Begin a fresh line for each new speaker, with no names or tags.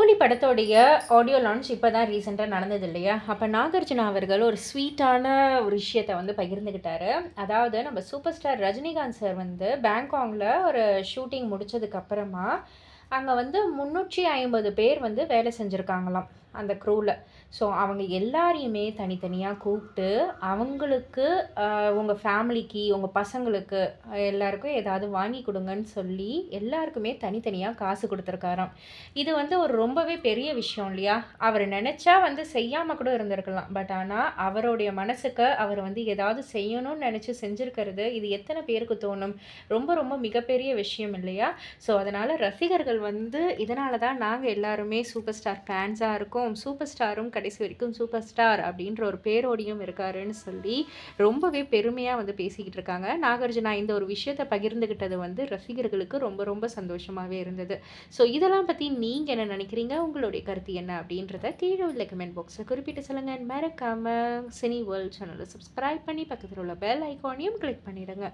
கூலி படத்தோடைய audio launch இப்போ தான் ரீசெண்டாக நடந்தது இல்லையா? அப்போ நாகார்ஜுனா அவர்கள் ஒரு ஸ்வீட்டான ஒரு விஷயத்தை வந்து பகிர்ந்துக்கிட்டாரு அதாவது நம்ம சூப்பர் ஸ்டார் ரஜினிகாந்த் சார் வந்து பேங்காங்கில் ஒரு ஷூட்டிங் முடித்ததுக்கப்புறமா அங்கே வந்து முந்நூற்றி ஐம்பது பேர் வந்து வேலை செஞ்சுருக்காங்களாம் அந்த க்ரூவில் ஸோ அவங்க எல்லாரையுமே தனித்தனியாக கூப்பிட்டு அவங்களுக்கு உங்கள் ஃபேமிலிக்கு உங்கள் பசங்களுக்கு எல்லாருக்கும் ஏதாவது வாங்கி கொடுங்கன்னு சொல்லி எல்லாருக்குமே தனித்தனியாக காசு கொடுத்துருக்காராம். இது வந்து ஒரு ரொம்பவே பெரிய விஷயம் இல்லையா? அவர் நினச்சா வந்து செய்யாமல் கூட இருந்திருக்கலாம். பட் ஆனால் அவருடைய மனசுக்கு அவர் வந்து ஏதாவது செய்யணும்னு நினச்சி செஞ்சுருக்கிறது இது எத்தனை பேருக்கு தோணும்? ரொம்ப ரொம்ப மிகப்பெரிய விஷயம் இல்லையா? ஸோ அதனால் ரசிகர்கள் வந்து இதனால தான் நாங்கள் எல்லாருமே சூப்பர் ஸ்டார் ஃபேன்ஸாக இருக்கோம். சூப்பர் ஸ்டாரும் கடைசி வரைக்கும் சூப்பர் ஸ்டார் அப்படின்ற ஒரு பேரோடியும் இருக்காருன்னு சொல்லி ரொம்பவே பெருமையாக வந்து பேசிக்கிட்டு இருக்காங்க. நாகார்ஜுனா இந்த ஒரு விஷயத்தை பகிர்ந்துக்கிட்டது வந்து ரசிகர்களுக்கு ரொம்ப ரொம்ப சந்தோஷமாகவே இருந்தது. ஸோ இதெல்லாம் பற்றி நீங்கள் என்ன நினைக்கிறீங்க? உங்களுடைய கருத்து என்ன அப்படின்றத கீழே உள்ள கமெண்ட் பாக்ஸில் குறிப்பிட்டு சொல்லுங்கள் மறக்காமல் சினி வேர்ல்ட் சேனலை சப்ஸ்கிரைப் பண்ணி பக்கத்தில் உள்ள பெல் ஐக்கானையும் கிளிக் பண்ணிடுங்க.